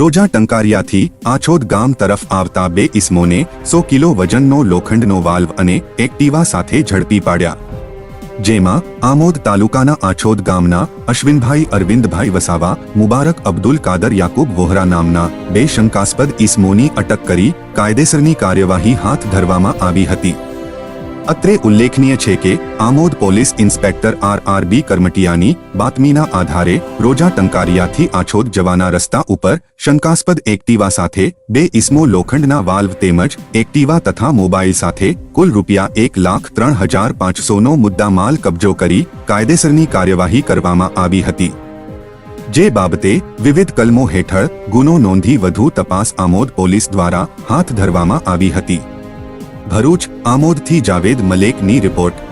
રોજા ટંકારિયાથી આછોદ ગામ તરફ આવતા બે ઇસમોને સો કિલો વજનનો લોખંડનો વાલ્વ અને એક્ટિવા સાથે ઝડપી પાડ્યા. જેમાં આમોદ તાલુકાના આછોદ ગામના અશ્વિનભાઈ અરવિંદભાઈ વસાવા, મુબારક અબ્દુલ કાદર યાકુબ વોહરા નામના બે શંકાસ્પદ ઇસમોની અટક કરી કાયદેસરની કાર્યવાહી હાથ ધરવામાં આવી હતી. અત્રે ઉલ્લેખનીય છે કે Amod police inspector R R B કરમટિયાની બાતમીના આધારે રોજા ટંકારિયાથી આછોદ જવાના રસ્તા ઉપર શંકાસ્પદ એક્ટિવા સાથે બે ઇસમો લોખંડના વાલ્વ તેમજ એક્ટિવા તથા મોબાઈલ સાથે કુલ રૂપિયા એક લાખ ત્રણ હજાર પાંચસોનો મુદ્દા માલ કબજો કરી કાયદેસરની કાર્યવાહી કરવામાં આવી હતી જે બાબતે વિવિધ કલમો હેઠળ ગુનો નોંધી વધુ તપાસ આમોદ પોલીસ દ્વારા હાથ ધરવામાં આવી હતી ભરૂચ આમોદથી જાવેદ મલેકની રિપોર્ટ